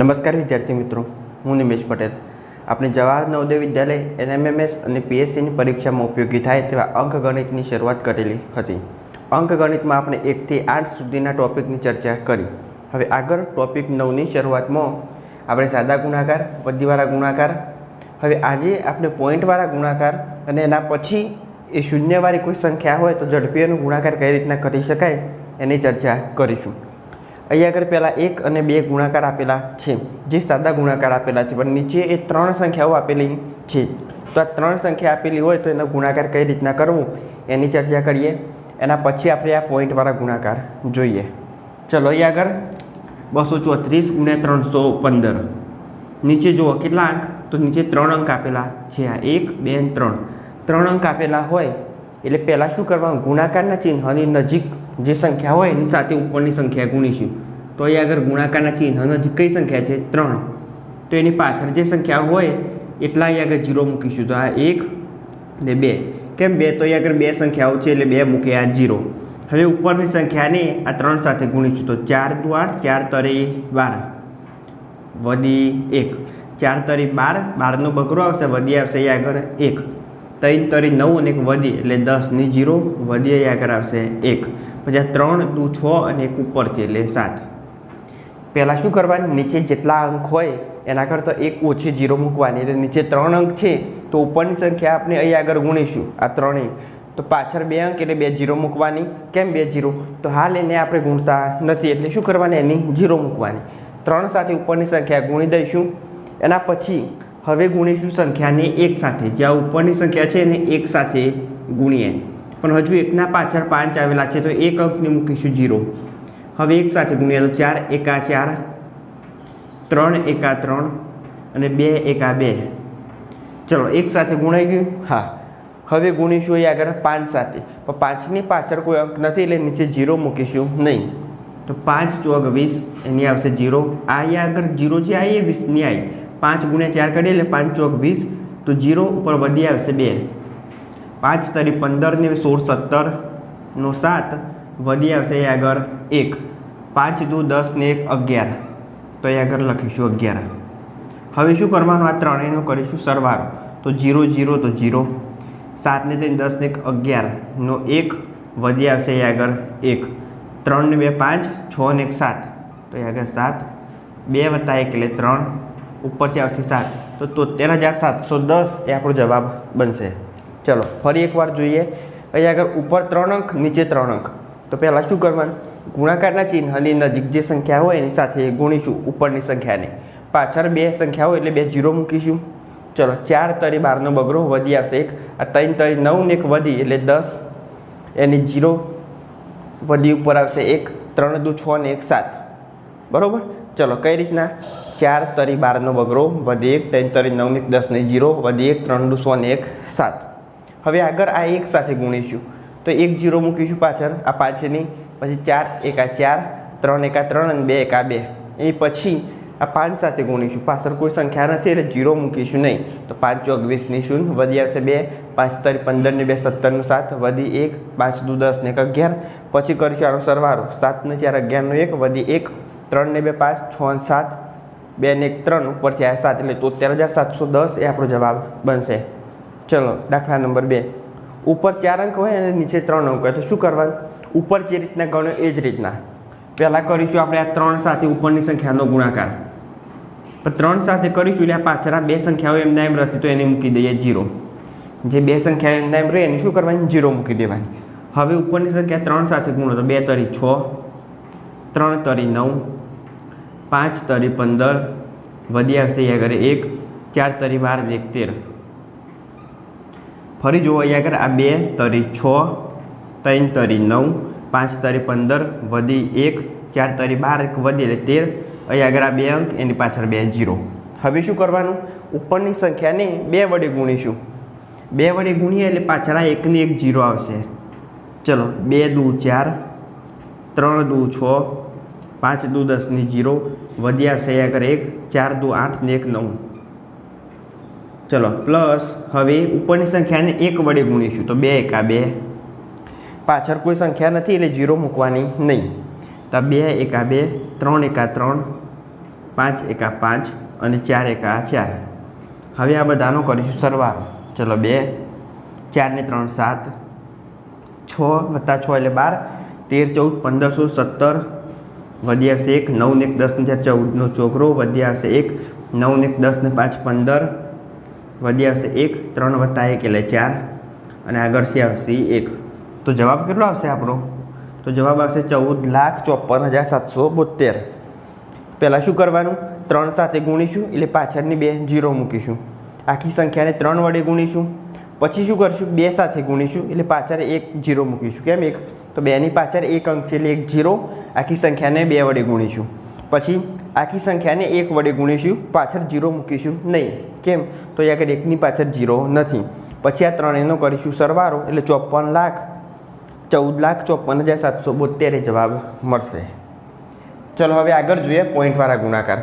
નમસ્કાર વિદ્યાર્થી મિત્રો, હું નિમેશ પટેલ. આપણે જવાહર નવોદય વિદ્યાલય એનએમએમએસ અને પીએસસીની પરીક્ષામાં ઉપયોગી થાય તેવા અંકગણિતની શરૂઆત કરેલી હતી. અંકગણિતમાં આપણે એકથી આઠ સુધીના ટોપિકની ચર્ચા કરી. હવે આગળ ટોપિક નવની શરૂઆતમાં આપણે સાદા ગુણાકાર પદ્યવાળા ગુણાકાર. હવે આજે આપણે પોઈન્ટવાળા ગુણાકાર અને એના પછી એ શૂન્યવાળી કોઈ સંખ્યા હોય તો ઝડપી ગુણાકાર કઈ રીતના કરી શકાય એની ચર્ચા કરીશું. અહીંયા આગળ પહેલાં એક અને બે ગુણાકાર આપેલા છે. જે સાદા ગુણાકાર આપેલા છે, પણ નીચે એ ત્રણ સંખ્યાઓ આપેલી છે. તો આ ત્રણ સંખ્યા આપેલી હોય તો એનો ગુણાકાર કઈ રીતના કરવું, એની ચર્ચા કરીએ. એના પછી આપણે આ પોઈન્ટવાળા ગુણાકાર જોઈએ. ચલો અહીં આગળ બસો ચોત્રીસ ગુણ્યા ત્રણસો પંદર. નીચે જુઓ, કેટલા અંક? તો નીચે ત્રણ અંક આપેલા છે આ એક, બે ત્રણ. ત્રણ અંક આપેલા હોય, એટલે પહેલાં શું કરવાનું? ગુણાકારના ચિહ્નની નજીક જે સંખ્યા હોય એની સાથે ઉપરની સંખ્યા ગુણીશું. તો અહીં આગળ ગુણાકારના ચિહ્ન નજીક કઈ સંખ્યા છે? ત્રણ. તો એની પાછળ જે સંખ્યા હોય એટલા અહીં આગળ જીરો મૂકીશું. તો આ એક ને બે. કેમ બે? તો અહીં આગળ બે સંખ્યાઓ છે એટલે બે મૂકે આ જીરો હવે ઉપરની સંખ્યાને આ ત્રણ સાથે ગુણીશું. તો ચાર દુ આઠ ચાર તરી બાર. વધી એક. ચાર તરી બાર, બારનો બકરો આવશે, વધી આવશે અહીં આગળ એક. ત્રણ તરી નવ અને એક વધી, એટલે દસની જીરો વધી આગળ આવશે એક. પછી આ ત્રણ દુ છ અને એક ઉપરથી એટલે સાત. પહેલાં શું કરવાનું? નીચે જેટલા અંક હોય, એના કરતાં એક ઓછી જીરો મૂકવાની. એટલે નીચે ત્રણ અંક છે, તો ઉપરની સંખ્યા આપણે અહીં આગળ ગુણીશું. આ ત્રણેય. તો પાછળ બે અંક એટલે બે જીરો મૂકવાની. કેમ બે જીરો? તો હાલ એને આપણે ગુણતા નથી. એટલે શું કરવાની? એની જીરો મૂકવાની. ત્રણ સાથે ઉપરની સંખ્યા ગુણી દઈશું. એના પછી હવે ગુણીશું સંખ્યાને એક સાથે. જ્યાં ઉપરની સંખ્યા છે એને એક સાથે ગુણીએ. પણ હજુ એકના પાછળ પાંચ આવેલા છે તો એક અંકને મૂકીશું જીરો. હવે એક સાથે ગુણ્યા તો ચાર એકા ચાર, ત્રણ એકા ત્રણ અને બે એકા બે. ચલો, એક સાથે ગુણાઈ ગયું? હા. હવે ગુણીશું એ આગળ પાંચ સાથે. પણ પાંચની પાછળ કોઈ અંક નથી એટલે નીચે જીરો મૂકીશું નહીં. તો પાંચ ચોક વીસ, એની આવશે જીરો. આ અહીંયા આગળ જીરો જે આવી એ વીસની આવી પાંચ ગુણ્યા ચાર કરીએ એટલે પાંચ ચોક વીસ. તો જીરો ઉપર વધી આવશે બે. પાંચ તરી પંદર ને સોળ સત્તરનો સાત, વધી આવશે એ આગળ એક. પાંચ દુ દસ ને એક અગિયાર. તો એ આગળ લખીશું અગિયાર. હવે શું કરવાનું? આ ત્રણેયનો કરીશું સરવાળો. તો જીરો જીરો, તો જીરો. સાતને ત્રણ, દસ ને એક અગિયારનો એક, વધી આવશે એ આગળ એક. ત્રણ ને બે, પાંચ, છ ને એક, સાત. તો એ આગળ સાત. બે વત્તા એક એટલે ત્રણ. ઉપરથી આવશે સાત. તો તોતેર હજાર સાતસો દસ એ આપણો જવાબ બનશે. ચલો, ફરી એકવાર જોઈએ. અહીં આગળ ઉપર ત્રણ અંક, નીચે ત્રણ અંક. તો પહેલાં શું કરવાનું? ગુણાકારના ચિહ્નની નજીક જે સંખ્યા હોય એની સાથે ગુણીશું ઉપરની સંખ્યાને. પાછળ બે સંખ્યા હોય એટલે બે જીરો મૂકીશું. ચલો, ચાર તરી બારનો બગડો વધી આવશે એક. આ ત્રણ તરી નવ ને એક વધી એટલે દસ. એની જીરો વધી ઉપર આવશે એક. ત્રણ દુ છ ને એક સાત. બરાબર? ચલો, કઈ રીતના? ચાર તરી બારનો બગડો વધી એક, ત્રણ તરી નવ ને એક દસ ને જીરો વધી એક, ત્રણ દુ સો ને એક સાત. હવે આગળ આ એક સાથે ગુણીશું. તો એક જીરો મૂકીશું પાછળ, આ પાંચની, પછી ચાર, એકા ચાર, ત્રણ એકા ત્રણ અને બે એકા બે. એ પછી આ પાંચ સાથે ગુણીશું. પાછળ કોઈ સંખ્યા નથી, એટલે જીરો મૂકીશું નહીં. તો પાંચ ચોક વીસની શૂન્ય, વધી આવશે બે, પાંચ તરી પંદર બે, સત્તરનું સાત, વધી એક, પાંચ દુ દસ ને એક અગિયાર. પછી કરીશું આનો સરવાળો. સાતને ચાર, અગિયારનો એક, વધી એક ત્રણ ને બે, પાંચ, છ સાત, બે ને એક, ત્રણ, ઉપરથી આ સાત, એટલે તોતેર હજાર સાતસો દસ એ આપણો જવાબ બનશે. ચલો, દાખલા નંબર બે. ઉપર ચાર અંક હોય અને નીચે ત્રણ અંક હોય, તો શું કરવાનું? ઉપર જે રીતના ગણો એ જ રીતના. પહેલાં કરીશું આપણે આ ત્રણ સાથે ઉપરની સંખ્યાનો ગુણાકાર. પણ ત્રણ સાથે કરીશું એટલે આ પાછળ બે સંખ્યાઓ એમના એમ રહેશે, તો એને મૂકી દઈએ જીરો. જે બે સંખ્યાઓ એમના એમ રહે, એને શું કરવાની? જીરો મૂકી દેવાની. હવે ઉપરની સંખ્યા ત્રણ સાથે ગુણો, તો બે તરી છ, ત્રણ તરી નવ, પાંચ તરી પંદર, વધી આવશે અહીંયા આગળ એક, ચાર તરી બાર એક તેર. ફરી જુઓ અહીંયા આગળ, આ બે તરી છ, ત્રણ તરી નવ, પાંચ તરી પંદર, વધી એક, ચાર તરી બાર, એક વધી એટલે તેર. અહીંયા આગળ આ બે અંક, એની પાછળ બે જીરો. હવે શું કરવાનું? ઉપરની સંખ્યાને બે વડે ગુણીશું. બે વડે ગુણીએ એટલે પાછળ આ એકની એક જીરો આવશે. ચલો, બે દુ ચાર, ત્રણ દુ છ, પાંચ દુ દસની જીરો, વધી આવશે અહીં આગળ એક, ચાર દુ આઠ ને એક નવ. ચલો પ્લસ હવે ઉપરની સંખ્યાને એક વડે ગુણીશું, તો બે એકા બે. પાછળ કોઈ સંખ્યા નથી, એટલે જીરો મૂકવાની નહીં. તો બે એકા બે, ત્રણ એકા ત્રણ, પાંચ એકા પાંચ અને ચાર એકા ચાર. હવે આ બધાનો કરીશું સરવાળો. ચલો, બે, ચાર ને ત્રણ સાત, છ વત્તા છ એટલે બાર, તેર, ચૌદ, પંદર, સોળ, સત્તર, વધી આવશે એક, નવ ને એક દસ ને ચાર ચૌદનો ચોકરો વધી આવશે એક, નવ ને એક દસ પાંચ, પંદર વધી આવશે એક, ત્રણ વત્તા એક એટલે ચાર, અને આગળ છે આવશે એક. તો જવાબ કેટલો આવશે આપણો? તો જવાબ આવશે ચૌદ લાખ ચોપન હજાર સાતસો બોતેર પહેલાં શું કરવાનું? ત્રણ સાથે ગુણીશું, એટલે પાછળની બે જીરો મૂકીશું. આખી સંખ્યાને ત્રણ વડે ગુણીશું. પછી શું કરશું? બે સાથે ગુણીશું, એટલે પાછળ એક જીરો મૂકીશું. કેમ એક? તો બેની પાછળ એક અંક છે, એટલે એક જીરો આખી સંખ્યાને બે વડે ગુણીશું. પછી આખી સંખ્યાને એક વડે ગુણીશું, પાછળ જીરો મૂકીશું નહીં. કેમ? તો એ આગળ એકની પાછળ જીરો નથી. પછી આ ત્રણેયનો કરીશું સરવારો એટલે ચોપન લાખ. ચૌદ લાખ ચોપન હજાર સાતસો બોતેરે જવાબ મળશે. ચલો હવે આગળ જોઈએ પોઈન્ટવાળા ગુણાકાર.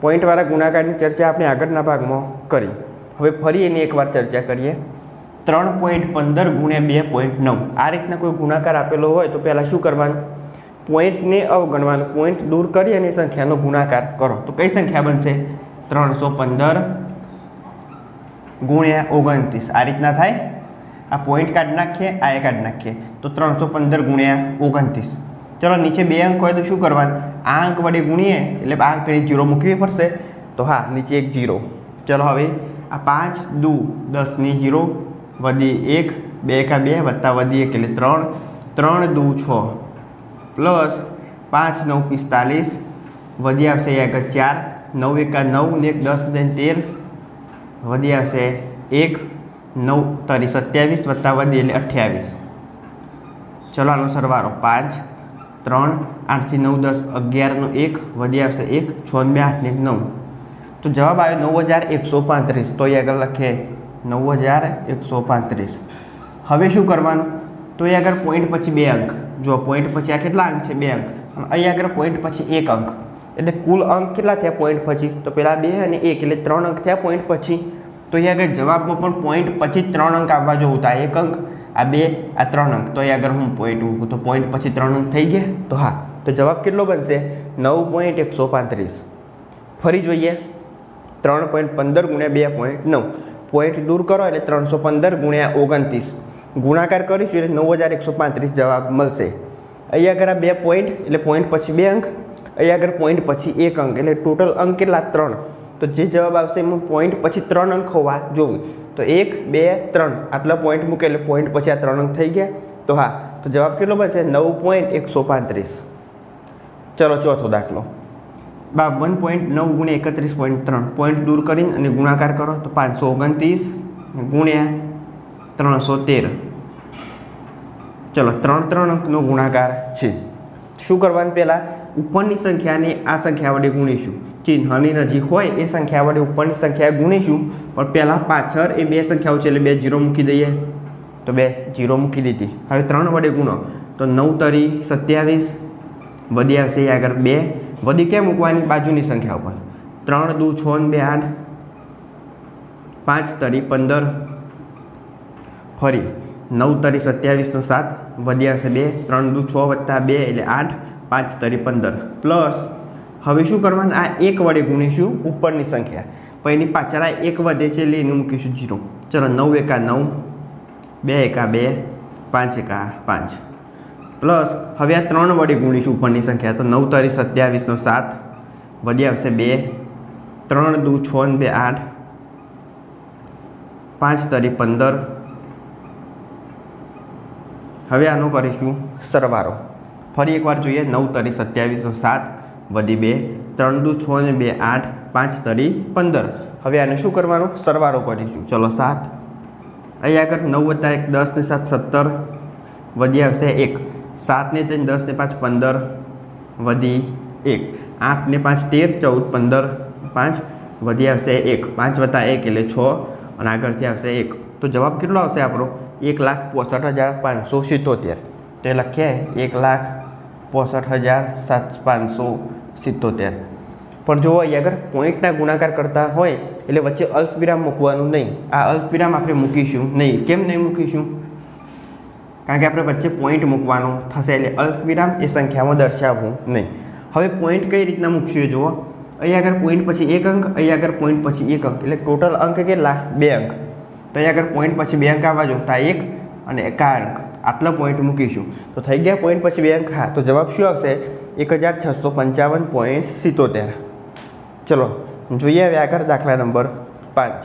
પોઈન્ટવાળા ગુણાકારની ચર્ચા આપણે આગળના ભાગમાં કરી. હવે ફરી એની એકવાર ચર્ચા કરીએ. ત્રણ પોઈન્ટ પંદર ગુણ્યા બે પોઈન્ટ નવ. આ રીતના કોઈ ગુણાકાર આપેલો હોય તો પહેલાં શું કરવાનું? પોઈન્ટને અવગણવાનું, પોઈન્ટ દૂર કરી અને સંખ્યાનો ગુણાકાર કરો. તો કઈ સંખ્યા બનશે? ત્રણસો પંદર ગુણ્યા ઓગણત્રીસ. આ રીતના થાય? આ પોઈન્ટ કાઢી નાખીએ, આ એ કાઢી નાખીએ. તો ત્રણસો પંદર ગુણ્યા ઓગણત્રીસ. ચલો, નીચે બે અંક હોય તો શું કરવાનું? આ અંક વડે ગુણીએ, એટલે આ અંકને જીરો મૂકવી પડશે. તો હા, નીચે એક જીરો. ચલો, હવે આ પાંચ દુ દસની જીરો વધી એક, બે એકા બે વત્તા વધી એક એટલે ત્રણ. ત્રણ દુ છ. પ્લસ પાંચ, નવ, પિસ્તાલીસ વધી આવશે એક ચાર, નવ એકા નવ ને એક દસ ને તેર વધી આવશે એક, નવ તરી સત્યાવીસ વત્તા વધી એટલે અઠ્યાવીસ. ચલો આનો સરવારો પાંચ, ત્રણ આઠથી નવ, દસ અગિયારનો એક વધી આવશે એક, છ બે, આઠ ને એક, નવ. તો જવાબ આવ્યો નવ હજાર એકસો પાંત્રીસ. તો એ આગળ લખે નવ હજાર એકસો પાંત્રીસ. હવે શું કરવાનું? તો એ આગળ પોઈન્ટ પછી બે અંક. જો પોઈન્ટ પછી આ કેટલા અંક છે? બે અંક. અને અહીં આગળ પોઈન્ટ પછી એક અંક. એટલે કુલ અંક કેટલા થયા પોઈન્ટ પછી? તો પહેલાં બે અને એક, એટલે ત્રણ અંક થયા પોઈન્ટ પછી. તો અહીંયા આગળ જવાબમાં પણ પોઈન્ટ પછી ત્રણ અંક આવવા જોવું તો એક અંક, આ બે, આ ત્રણ અંક. તો અહીંયા આગળ હું પોઈન્ટ મૂકું. તો પોઈન્ટ પછી ત્રણ અંક થઈ ગયા? તો હા. તો જવાબ કેટલો બનશે? નવ પોઈન્ટ એકસો પાંત્રીસ. ફરી જોઈએ. ત્રણ પોઈન્ટ પંદર ગુણ્યા બે પોઈન્ટ નવ. પોઈન્ટ દૂર કરો એટલે ત્રણસો પંદર ગુણ્યા ઓગણત્રીસ. ગુણાકાર કરીશું એટલે નવ હજાર એકસો પાંત્રીસ જવાબ મળશે. અહીંયા આગળ આ બે પોઈન્ટ એટલે પોઈન્ટ પછી બે અંક. અહીંયા આગળ પોઈન્ટ પછી એક અંક. એટલે ટોટલ અંક કેટલા? ત્રણ. તો જે જવાબ આવશે એમાં પોઈન્ટ પછી ત્રણ અંક હોવા જોઈએ. તો એક, બે, ત્રણ. આટલા પોઈન્ટ મૂકે એટલે પોઈન્ટ પછી આ ત્રણ અંક થઈ ગયા. તો હા, તો જવાબ કેટલો બનશે નવ પોઈન્ટ એકસો પાંત્રીસ. ચલો, ચોથો દાખલો. બા વન પોઈન્ટ નવ ગુણ્યા એકત્રીસ પોઈન્ટ ત્રણ. પોઈન્ટ દૂર કરીને અને ગુણાકાર કરો તો પાંચસો ઓગણત્રીસ ગુણ્યા ત્રણસો તેર. ચલો, ત્રણ ત્રણ અંકનો ગુણાકાર છે. શું કરવાનું પહેલાં? ઉપરની સંખ્યાને આ સંખ્યા વડે ગુણીશું. ચિહ્નની નજીક હોય એ સંખ્યા વડે ઉપરની સંખ્યા ગુણીશું. પણ પહેલાં પાછળ એ બે સંખ્યાઓ છે એટલે બે જીરો મૂકી દઈએ. તો બે જીરો મૂકી દીધી. હવે ત્રણ વડે ગુણો. તો નવ તરી સત્યાવીસ, વધી આવશે આગળ બે. વધી ક્યાં મૂકવાની? બાજુની સંખ્યા ઉપર. ત્રણ દુ છ ને બે આઠ. પાંચ તરી પંદર. ફરી નવ તરી સત્યાવીસનો સાત વધી આવશે બે, ત્રણ દુ છ વત્તા બે એટલે આઠ, પાંચ તરી પંદર. પ્લસ, હવે શું કરવાનું? આ એક વડે ગુણીશું ઉપરની સંખ્યા. પછી એની પાછળ આ એક વધે છે એટલે એને મૂકીશું જીરો. ચલો, નવ એકા નવ, બે એકા બે, પાંચ એકા પાંચ. પ્લસ, હવે આ ત્રણ વડે ગુણીશું ઉપરની સંખ્યા. તો નવ તરી સત્યાવીસનો સાત વધી આવશે બે, ત્રણ દુ છ ને બે આઠ, પાંચ તરી પંદર હવે આનો કરીશું સરવારો. ફરી એકવાર જોઈએ નવ તરી સત્યાવીસનો સાત, વધી બે, ત્રણ દુ છ ને બે આઠ, પાંચ તરી પંદર. હવે આને શું કરવાનું? સરવારો કરીશું. ચલો સાત. અહીં આગળ નવ વત્તા એક, દસ ને સાત, સત્તર. વધી આવશે એક. સાત ને ત્રણ, દસ ને પાંચ, પંદર. વધી એક. આઠ ને પાંચ, તેર, ચૌદ, પંદર. પાંચ. વધી આવશે એક. પાંચ વત્તા એક એટલે છ. અને આગળથી આવશે એક. તો જવાબ કેટલો આવશે આપણો? એક લાખ પોસઠ હજાર પાંચસો સિત્તોતેર. તો લખીએ એક લાખ પોસઠ હજાર સાત પાંચસો સિત્તોતેર. પણ જો અહીં આગળ પોઈન્ટના ગુણાકાર કરતા હોય, એટલે વચ્ચે અલ્પવિરામ મૂકવાનું નહીં. આ અલ્પવિરામ આપણે મૂકીશું નહીં. કેમ નહીં મૂકીશું? કારણ કે આપણે વચ્ચે પોઈન્ટ મૂકવાનું થશે, એટલે અલ્પવિરામ એ સંખ્યામાં દર્શાવવું નહીં. હવે પોઈન્ટ કઈ રીતના મૂકશું જુઓ. અહીંયા આગળ પોઈન્ટ પછી એક અંક, અહીંયા આગળ પોઈન્ટ પછી એક અંક. એટલે ટોટલ અંક કેટલા? બે અંક. તો અહીંયા આગળ પોઈન્ટ પછી બે અંક આવવા જો, તો આ એક અને એક અંક. આટલા પોઈન્ટ મૂકીશું. તો થઈ ગયા પોઈન્ટ પછી બે અંક. હા, તો જવાબ શું આવશે? એક હજાર છસો પંચાવન પોઈન્ટ સિત્તોતેર. ચલો, જોઈએ હવે આગળ દાખલા નંબર પાંચ.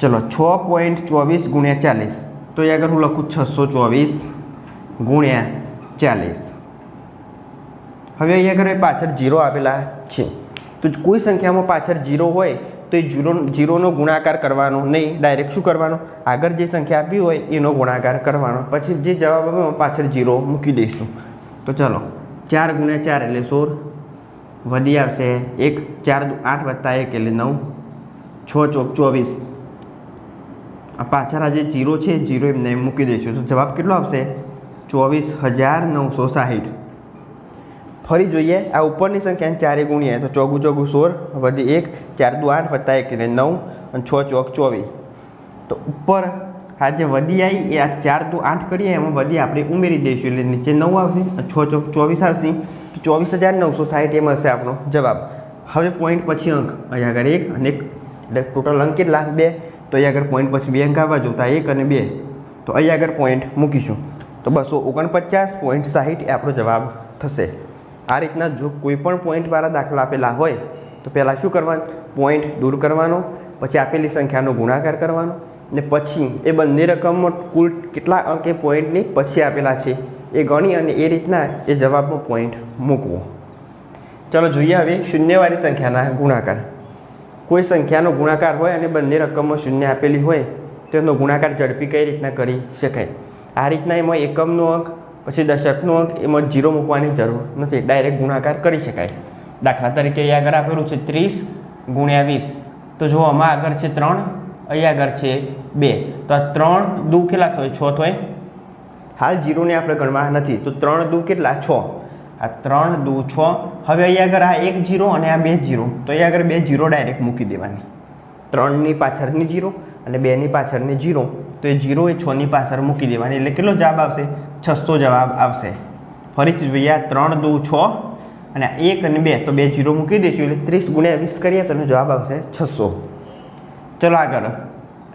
ચલો, છ પોઈન્ટ ચોવીસ ગુણ્યા ચાલીસ. તો એ આગળ હું લખું છસો ચોવીસ ગુણ્યા ચાલીસ. હવે અહીંયા આગળ પાછળ જીરો આપેલા છે. તો કોઈ સંખ્યામાં પાછળ જીરો હોય તો એ જીરો જીરોનો ગુણાકાર કરવાનો નહીં ડાયરેક્ટ શું કરવાનો? આગળ જે સંખ્યા આપી હોય એનો ગુણાકાર કરવાનો. પછી જે જવાબ આવે એમાં પાછળ જીરો મૂકી દઈશું. તો ચલો, ચાર ગુણ્યા ચાર એટલે સોળ. વધી આવશે એક, ચાર આઠ વત્તા એક એટલે નવ. છ ચોક ચોવીસ. આ પાછળ આ જે જીરો છે જીરો એમને એમ મૂકી દઈશું. તો જવાબ કેટલો આવશે? ચોવીસ હજાર નવસો સાહીઠ. ફરી જોઈએ. આ ઉપરની સંખ્યાને ચારે ગુણીએ. તો ચોગું ચોગું સોળ વધી એક, ચાર દુ આઠ વત્તા એક એટલે નવ અને છ ચોક ચોવીસ. તો ઉપર આ જે વધી આવી એ આ ચાર દુ આઠ કરીએ, એમાં વધી આપણે ઉમેરી દઈશું. એટલે નીચે નવ આવશે છ ચોક ચોવીસ આવશે. તો ચોવીસ હજાર નવસો સાહીઠ એ મળશે આપણો જવાબ. હવે પોઈન્ટ પછી અંક. અહીંયા આગળ એક અને એક. એટલે ટોટલ અંક કેટલા? બે. તો અહીંયા આગળ પોઈન્ટ પછી બે અંક આવવા જોતા એક અને બે. તો અહીંયા આગળ પોઈન્ટ મૂકીશું. તો બસો ઓગણપચાસ પોઈન્ટ સાહીઠ એ આપણો જવાબ થશે. આ રીતના જો કોઈ પણ પોઈન્ટવાળા દાખલા આપેલા હોય, તો પહેલાં શું કરવાનું? પોઈન્ટ દૂર કરવાનો, પછી આપેલી સંખ્યાનો ગુણાકાર કરવાનો, ને પછી એ બંને રકમમાં કુલ કેટલા અંક એ પોઈન્ટની પછી આપેલા છે, એ ગણી અને એ રીતના એ જવાબમાં પોઈન્ટ મૂકવો. ચલો જોઈએ હવે શૂન્યવાળી સંખ્યાના ગુણાકાર. કોઈ સંખ્યાનો ગુણાકાર હોય અને બંને રકમમાં શૂન્ય આપેલી હોય, તો એનો ગુણાકાર ઝડપી કઈ રીતના કરી શકાય? આ રીતના એમાં એકમનો અંક પછી દશકનો અંક એમાં જીરો મૂકવાની જરૂર નથી. ડાયરેક્ટ ગુણાકાર કરી શકાય. દાખલા તરીકે અહીં આગળ આપેલું છે ત્રીસ ગુણ્યા વીસ. તો જો આમાં આગળ છે ત્રણ, અહીં આગળ છે બે. તો આ ત્રણ દુ કેટલા થાય? છ થાય? હાલ જીરોને આપણે ગણવા નથી. તો ત્રણ દુ કેટલા? છ. આ ત્રણ દુ છ. હવે અહીં આગળ આ એક જીરો અને આ બે જીરો. તો અહીં આગળ બે જીરો ડાયરેક્ટ મૂકી દેવાની. ત્રણની પાછળની જીરો અને બેની પાછળની જીરો. તો એ જીરો એ છની પાછળ મૂકી દેવાની. એટલે કેટલો જવાબ આવશે? છસો જવાબ આવશે. ફરીથી જોઈએ, ત્રણ દુ છ અને એક અને બે, તો બે જીરો મૂકી દઈશું, એટલે ત્રીસ ગુણ્યા વીસ કરીએ, તો એનો જવાબ આવશે છસો. ચલો આગળ.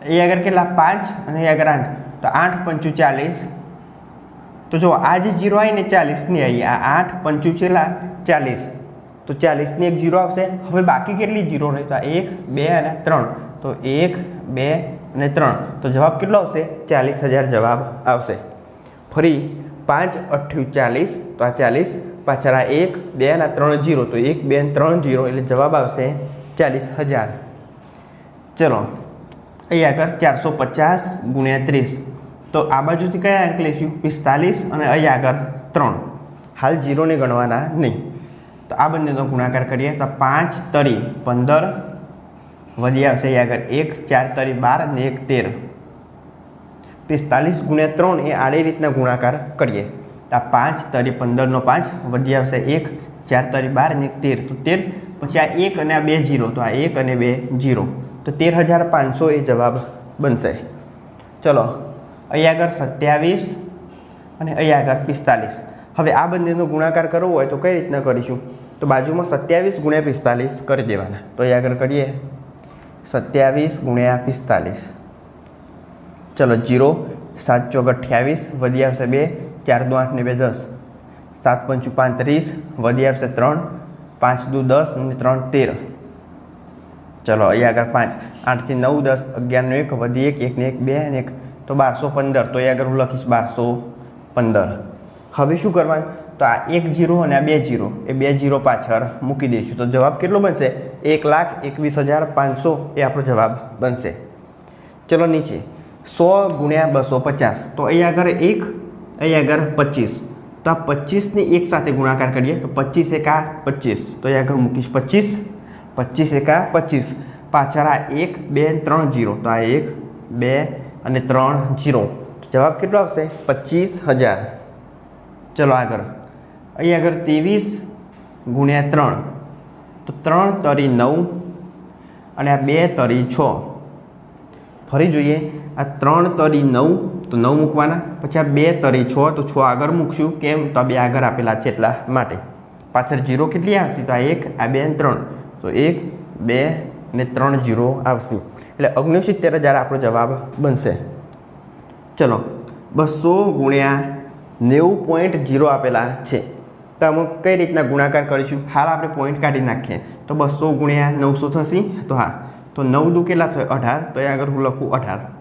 એ આગળ કેટલા? પાંચ અને એ આગળ આઠ. તો આઠ પંચું ચાલીસ. તો જો આ જે જીરો આવીને ચાલીસની આવી, આ આઠ પંચું છેલ્લા ચાલીસ. તો ચાલીસની એક જીરો આવશે. હવે બાકી કેટલી જીરો રહી? તો આ એક, બે અને ત્રણ. તો એક, બે અને ત્રણ. તો જવાબ કેટલો આવશે? ચાલીસ હજાર જવાબ આવશે. ફરી પાંચ અઠ્યું ચાલીસ તો આ ચાલીસ, પાછળ આ એક, બે અને ત્રણ જીરો, તો એક, બે ત્રણ જીરો, એટલે જવાબ આવશે ચાલીસ હજાર. ચલો અહીં આગળ ચારસો પચાસ ગુણ્યા ત્રીસ. તો આ બાજુથી કયા અંક લઈશું? પિસ્તાલીસ અને અહીં આગળ ત્રણ. હાલ જીરોને ગણવાના નહીં. તો આ બંનેનો ગુણાકાર કરીએ, તો પાંચ તરી પંદર વધી આવશે અહીં આગળ એક, ચાર તરી બાર અને એક તેર. પિસ્તાલીસ ગુણ્યા ત્રણ એ આડી રીતના ગુણાકાર કરીએ. આ પાંચ તરી પંદરનો પાંચ વધી આવશે એક, ચાર તરી બાર અને તેર. તો તેર, પછી આ એક અને આ બે જીરો. તો આ એક અને બે જીરો. તો તેર હજાર પાંચસો એ જવાબ બનશે. ચલો, અહીં આગળ સત્યાવીસ અને અહીં આગળ પિસ્તાલીસ. હવે આ બંનેનો ગુણાકાર કરવો હોય તો કઈ રીતના કરીશું? તો બાજુમાં સત્યાવીસ ગુણ્યા પિસ્તાલીસ કરી દેવાના. તો અહીં આગળ કરીએ. સત્યાવીસ ગુણ્યા પિસ્તાલીસ. ચલો જીરો, સાત ચોક અઠ્યાવીસ વધી આવશે બે, ચાર દો આઠ ને બે દસ. સાત પંચું પાંત્રીસ, વધી આવશે ત્રણ, પાંચ દુ દસ અને ત્રણ તેર. ચલો અહીં આગળ પાંચ. આઠથી નવ, દસ અગિયારનો એક, વધી એક એકને એક, બે અને એક. તો બારસો પંદર. તો એ આગળ હું લખીશ બારસો પંદર. હવે શું કરવાનું? તો આ એક જીરો અને આ બે જીરો. એ બે જીરો પાછળ મૂકી દઈશું. તો જવાબ કેટલો બનશે? એક લાખ એકવીસ હજાર પાંચસો એ આપણો જવાબ બનશે. ચલો નીચે. સો ગુણ્યા બસો પચાસ. તો અહીં આગળ એક અહીં આગળ પચીસ. તો આ પચીસની એક સાથે ગુણાકાર કરીએ તો પચીસ એકા પચીસ. તો અહીં આગળ મૂકીશ પચીસ પચીસ એકા પચીસ. પાછળ આ એક, બે ત્રણ જીરો. તો આ એક, બે અને ત્રણ જીરો. જવાબ કેટલો આવશે? પચીસ હજાર. ચલો આગળ. અહીં આગળ ત્રેવીસ ગુણ્યા ત્રણ. તો ત્રણ તરી નવ અને આ બે તરી છ. ફરી જોઈએ. આ ત્રણ તરી નવ, તો નવ મૂકવાના. પછી આ બે તરી છ, તો છ આગળ મૂકશું. કેમ? તો આ બે આગળ આપેલા છે એટલા માટે. પાછળ જીરો કેટલી આવશે? તો આ એક, આ બે અને ત્રણ. તો એક, બે ને ત્રણ જીરો આવશે. એટલે ઓગણસિત્તેર હજાર આપણો જવાબ બનશે. ચલો, બસો ગુણ્યા નેવું પોઈન્ટ જીરો આપેલા છે. તો અમુક કઈ રીતના ગુણાકાર કરીશું? હાલ આપણે પોઈન્ટ કાઢી નાખીએ. તો બસો ગુણ્યા નવસો થશે. તો હા, તો નવ દુ કેટલા થયો? અઢાર. તો એ આગળ હું લખું અઢાર.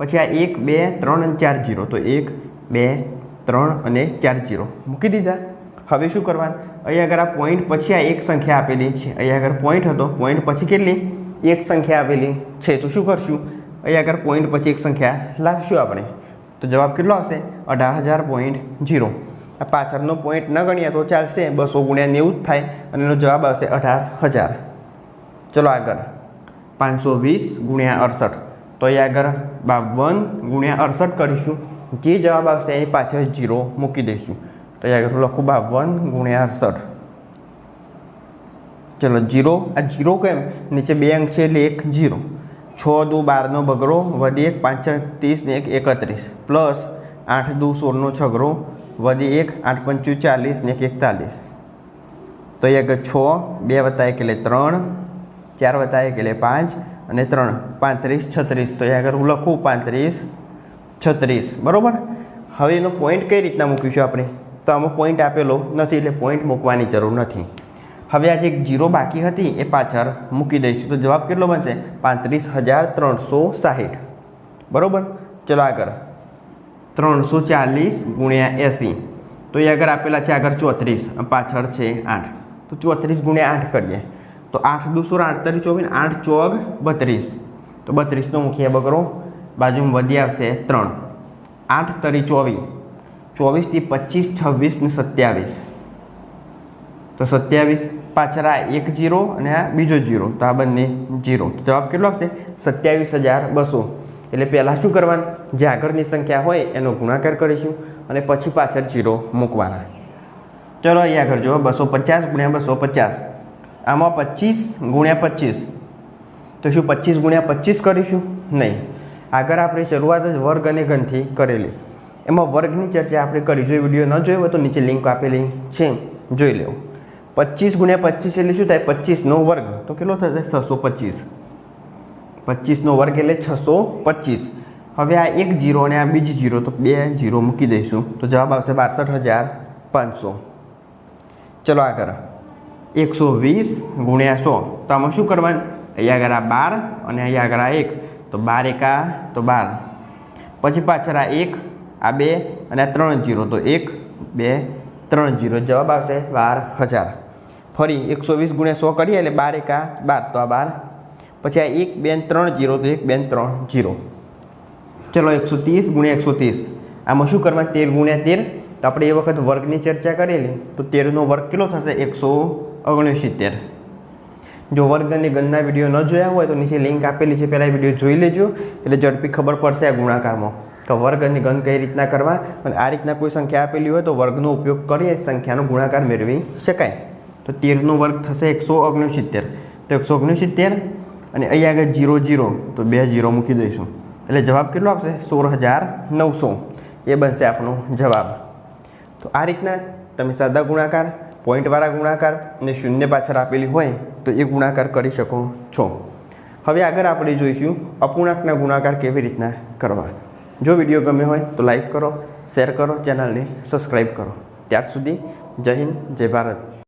પછી આ એક, બે, ત્રણ અને ચાર જીરો. તો એક, બે, ત્રણ અને ચાર જીરો. મૂકી દીધા. હવે શું કરવાનું? અહીંયા આગળ આ પોઈન્ટ પછી આ એક સંખ્યા આપેલી છે. અહીંયા આગળ પોઈન્ટ હતો. પોઈન્ટ પછી કેટલી? એક સંખ્યા આપેલી છે. તો શું કરશું? અહીંયા આગળ પોઈન્ટ પછી એક સંખ્યા લાવીશું આપણે. તો જવાબ કેટલો આવશે? અઢાર હજાર પોઈન્ટ જીરો આ પાછળનો પોઈન્ટ ન ગણીએ તો ચાલશે. બસો ગુણ્યા નેવું જ થાય. અને એનો જવાબ આવશે અઢાર હજાર. ચલો આગળ. પાંચસો વીસ ગુણ્યા અડસઠ. તો અહીં આગળ બાવન ગુણ્યા અડસઠ કરીશું. જે જવાબ આવશે એની પાછળ જીરો મૂકી દઈશું. તો અહીં આગળ લખું બાવન ગુણ્યા અડસઠ. ચલો જીરો, આ જીરો કેમ? નીચે બે અંક છે એટલે એક જીરો. છ દુ બારનો બગડો વધી એક, પાંચ ત્રીસ, ને એક, એકત્રીસ. પ્લસ આઠ દુ સોળનો છગડો વધી એક, આઠ, પંચું, ચાલીસ, ને એક, એકતાલીસ. તો એ આગળ છ, બે વત્તા એક એટલે ત્રણ, ચાર વત્તા એક એટલે પાંચ અને ત્રણ, પાંત્રીસ, છત્રીસ. તો એ આગળ હું લખું પાંત્રીસ, છત્રીસ. બરાબર? હવે એનો પોઈન્ટ કઈ રીતના મૂકીશું આપણે? તો આમાં પોઈન્ટ આપેલો નથી એટલે પોઈન્ટ મૂકવાની જરૂર નથી. હવે આ જે જીરો બાકી હતી, એ પાછળ મૂકી દઈશું. તો જવાબ કેટલો બનશે? પાંત્રીસ હજાર ત્રણસો સાહીઠ. બરાબર? ચલો આગળ. ત્રણસો ચાલીસ ગુણ્યા એંસી. તો એ આગળ આપેલા છે આગળ ચોત્રીસ. પાછળ છે આઠ. તો ચોત્રીસ ગુણ્યા આઠ કરીએ. તો આઠ દુસો આડતાલીસ ચોવીસ, આઠ, ચોગ, બત્રીસ. તો બત્રીસનો મુખ્ય બગરો બાજુમાં વધી આવશે ત્રણ. આઠ, તરી, ચોવીસ. ચોવીસથી પચીસ, છવ્વીસ ને સત્યાવીસ. તો સત્યાવીસ પાછળ આ એક જીરો અને આ બીજો જીરો. તો આ બંને જીરો. જવાબ કેટલો આવશે? સત્યાવીસ હજાર બસો. એટલે પહેલાં શું કરવાનું? જે આગળની સંખ્યા હોય એનો ગુણાકાર કરીશું અને પછી પાછળ જીરો મૂકવાના. ચલો અહીં આગળ જુઓ. બસો પચાસ ગુણ્યા બસો પચાસ. આમાં પચીસ ગુણ્યા પચીસ. તો શું પચીસ ગુણ્યા પચીસ કરીશું? નહીં. આગળ આપણે શરૂઆત જ વર્ગ અને ઘનથી કરેલી. એમાં વર્ગની ચર્ચા આપણે કરી. જો વીડિયો ન જોયો હોય તો નીચે લિંક આપેલી છે. જોઈ લેવું. પચીસ ગુણ્યા પચીસ એટલે શું થાય? પચીસનો વર્ગ. તો કેટલો થશે? છસો પચીસ. પચીસનો વર્ગ એટલે છસો પચીસ. હવે આ એક જીરો અને આ બીજી જીરો, તો બે જીરો મૂકી દઈશું. તો જવાબ આવશે બાસઠ હજાર પાંચસો. ચલો આગળ. એકસો વીસ ગુણ્યા સો. તો આમાં શું કરવાનું? અહીંયા આગળ આ બાર અને અહીંયા આગળ આ એક. તો બાર એકા તો બાર. પછી પાછળ આ એક, આ બે અને આ ત્રણ જીરો. તો એક, બે, ત્રણ જીરો. જવાબ આવશે બાર હજાર. ફરી એકસો વીસ ગુણ્યા સો કરીએ એટલે બાર એકા બાર. તો આ બાર. પછી આ એક બેન ત્રણ જીરો. તો એક બેન ત્રણ જીરો. ચલો એકસો ત્રીસ ગુણ્યા એકસો ત્રીસ. આમાં શું કરવાનું? તેર ગુણ્યા તેર. તો આપણે એ વખત વર્ગની ચર્ચા કરેલી. તો તેરનો વર્ગ કેટલો થશે? એકસો ઓગણસિત્તેર. જો વર્ગની ગણના વીડિયો ન જોયા હોય તો નીચે લિંક આપેલી છે, પહેલાં વીડિયો જોઈ લેજો. એટલે ઝડપી ખબર પડશે આ ગુણાકારમાં. કે વર્ગની ગણ કઈ રીતના કરવા અને આ રીતના કોઈ સંખ્યા આપેલી હોય તો વર્ગનો ઉપયોગ કરી સંખ્યાનો ગુણાકાર મેળવી શકાય. તો તેરનો વર્ગ થશે એકસો ઓગણસિત્તેર. તો એકસો ઓગણસિત્તેર અને અહીંયા આગળ જીરો જીરો, તો બે જીરો મૂકી દઈશું. એટલે જવાબ કેટલો આપશે? સોળ હજાર નવસો. એ બનશે આપણો જવાબ. તો આ રીતના તમે સાદા ગુણાકાર પોઈન્ટવાળા ગુણાકાર અને શૂન્ય પાછળ આપેલી હોય તો એ ગુણાકાર કરી શકો છો. હવે આગળ આપણે જોઈશું અપૂર્ણાંકના ગુણાકાર કેવી રીતના કરવા. જો વીડિયો ગમે હોય તો લાઈક કરો, શેર કરો, ચેનલને સબસ્ક્રાઈબ કરો. ત્યાર સુધી જય હિન્દ, જય ભારત.